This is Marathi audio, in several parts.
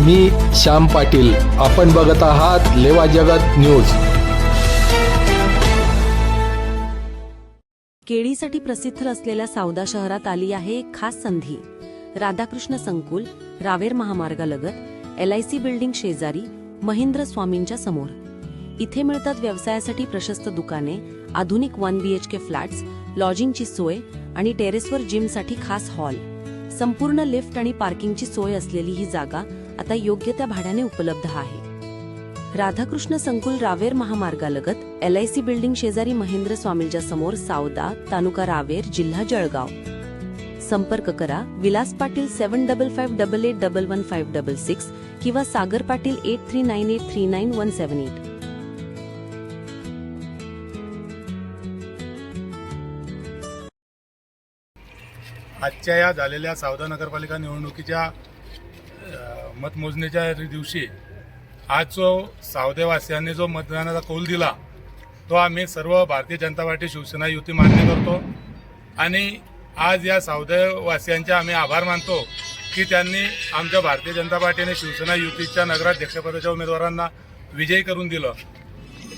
मी श्याम पाटील. आपण बघत आहात लेवा जगत न्यूज. केळीसाठी प्रसिद्ध असलेल्या सावदा शहरात आली आहे एक खास संधी. राधाकृष्ण संकुल रावेर महामार्गालगत एलआयसी बिल्डिंग शेजारी महेंद्र स्वामींच्या समोर. इथे मिळतात व्यवसायासाठी प्रशस्त दुकाने आधुनिक वन बीएचके फ्लॅट्स लॉजिंगची सोय आणि टेरेसवर जिमसाठी खास हॉल. संपूर्ण लिफ्ट आणि पार्किंगची सोय असलेली ही जागा आता योग्य त्या भाड्याने उपलब्ध आहे. राधाकृष्ण संकुल रावेर महामार्गालगत एल आय सी बिल्डिंग शेजारी महेंद्र स्वामींच्या समोर सावदा तालुका रावेर जिल्हा जळगाव. संपर्क करा Vilas Patil seven double five double eight double one five double six किंवा Sagar Patil eight three nine eight three nine one seven eight. आजच्या या झालेल्या सावदा नगरपालिका निवडणुकीच्या मतमोजणीच्या दिवशी आज जो सावदेवासियांनी जो मतदानाचा कौल दिला तो आम्ही सर्व भारतीय जनता पार्टी शिवसेना युती मान्य करतो. आणि आज या सावदेवासियांचे आम्ही आभार मानतो की त्यांनी आमच्या भारतीय जनता पार्टीने शिवसेना युतीच्या नगराध्यक्षपदाच्या उमेदवारांना विजयी करून दिलं.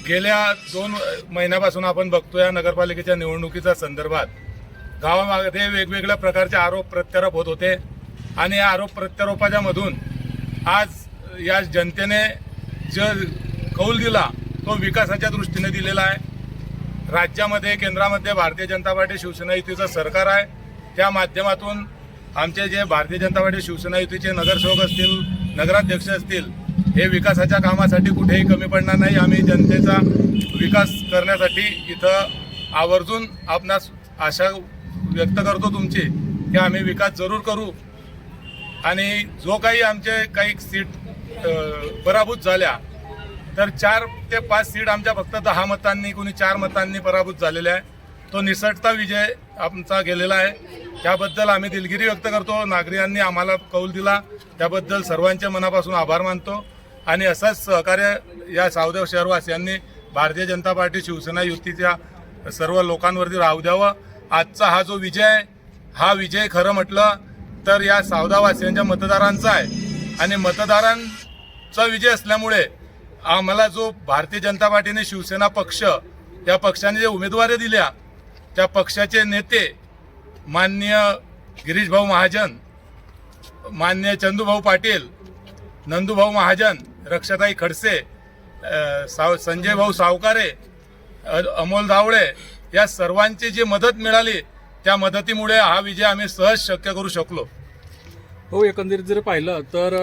गेल्या दोन महिन्यापासून आपण बघतो या नगरपालिकेच्या निवडणुकीच्या संदर्भात गावामध्ये वेगवेगळ्या प्रकारचे आरोप प्रत्यारोप होत होते. आणि या आरोप प्रत्यारोपाच्या मधून आज या जनतेने जो कौल दिला तो विकासाच्या दृष्टीने दिलेला आहे. राज्यामध्ये केंद्रामध्ये भारतीय जनता पार्टी शिवसेना युतीचं सरकार आहे. त्या माध्यमातून आमचे जे भारतीय जनता पार्टी शिवसेना युतीचे नगरसेवक असतील नगराध्यक्ष असतील हे विकासाच्या कामासाठी कुठेही कमी पडणार नाही. आम्ही जनतेचा विकास करण्यासाठी इथं आवर्जून आपणास आशा व्यक्त करतो तुमची की आम्ही विकास जरूर करू. आणि जो काही आमचे काही सीट पराभूत झाल्या तर चार ते पाच सीट आमच्या फक्त दहा मतांनी कोणी चार मतांनी पराभूत झालेल्या आहे. तो निसटता विजय आमचा गेलेला आहे. त्याबद्दल आम्ही दिलगिरी व्यक्त करतो. नागरिकांनी आम्हाला कौल दिला. त्याबद्दल सर्वांच्या मनापासून आभार मानतो. आणि असंच सहकार्य या सावदेव शहरवासियांनी भारतीय जनता पार्टी शिवसेना युतीच्या सर्व लोकांवरती राहू द्यावं. आजचा हा जो विजय हा विजय खरं म्हटलं तर या सावदावासियांच्या मतदारांचा आहे. आणि मतदारांचा विजय असल्यामुळे आम्हाला जो भारतीय जनता पार्टीने शिवसेना पक्ष या पक्षाने जे उमेदवारी दिल्या त्या पक्षाचे नेते माननीय गिरीशभाऊ महाजन मान्य चंदूभाऊ पाटील नंदूभाऊ महाजन रक्षाताई खडसे साव संजय भाऊ सावकारे अमोल धावळे या सर्वांची जी मदत मिळाली त्या मदतीमुळे हा विजय आम्ही सहज शक्य करू शकलो. हो एकंदरीत जर पाहिलं तर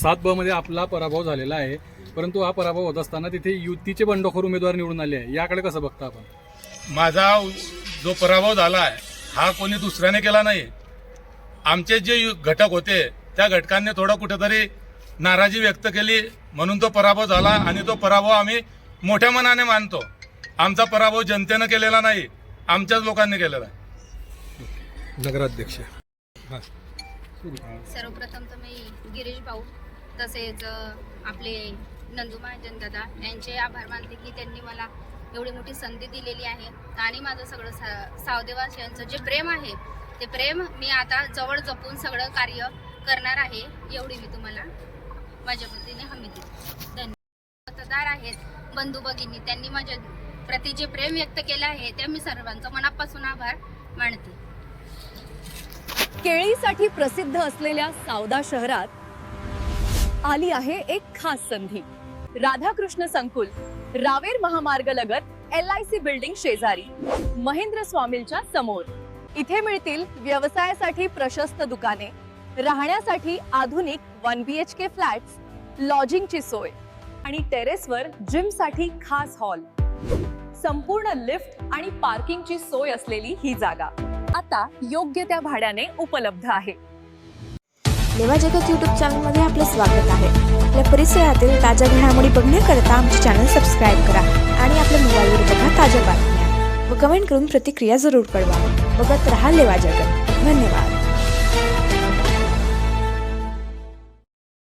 सात ब मध्ये आपला पराभव झालेला आहे. परंतु हा पराभव होत असताना तिथे युतीचे बंडखोर उमेदवार निवडून आले आहे. याकडे कसं बघता आपण? माझा जो पराभव झाला आहे हा कोणी दुसऱ्याने केला नाही. आमचे जे घटक होते त्या घटकांनी थोडं कुठेतरी नाराजी व्यक्त केली. म्हणून तो पराभव झाला आणि तो पराभव आम्ही मोठ्या मनाने मानतो. आमचा पराभव जनतेनं केलेला नाही आमच्याच लोकांनी केलेला आहे. नगराध्यक्ष. सर्वप्रथम तर मी गिरीश भाऊ तसेच आपले नंदू महाजन दादा यांचे आभार मानते की त्यांनी मला एवढी मोठी संधी दिलेली आहे. आणि माझं सगळं सा सावदेवास यांचं जे प्रेम आहे ते प्रेम मी आता जवळ जपून सगळं कार्य करणार आहे एवढी मी तुम्हाला माझ्या मतीने हमी देते. धन्यवाद. मतदार आहेत बंधू भगिनी त्यांनी माझ्या प्रति जे प्रेम व्यक्त केलं आहे ते मी सर्वांचा मनापासून आभार मानते. केळीसाठी प्रसिद्ध असलेल्या सावदा शहरात आली आहे एक खास संधी. राधाकृष्ण संकुल रावेर महामार्ग लगत एल आय सी बिल्डिंग शेजारी महेंद्र स्वामींच्या समोर. इथे मिळतील व्यवसायासाठी प्रशस्त दुकाने राहण्यासाठी आधुनिक one B H K flats लॉजिंगची सोय आणि टेरेसवर जिमसाठी खास हॉल संपूर्ण लिफ्ट आणि पार्किंगची सोय असलेली ही जागा. आता योग्य त्या भाड्याने उपलब्ध आहे. लेवा जगत यूट्यूब चॅनलमध्ये आपलं स्वागत आहे. आपल्या परिसरातील ताज्या घडामोडी बघण्याकरता आमचे चॅनल सबस्क्राईब करा आणि आपल्या मोबाईलवर बघा ताज्या बातम्या. व कमेंट करून प्रतिक्रिया जरूर कळवा. बघत राहा लेवा जगत. धन्यवाद.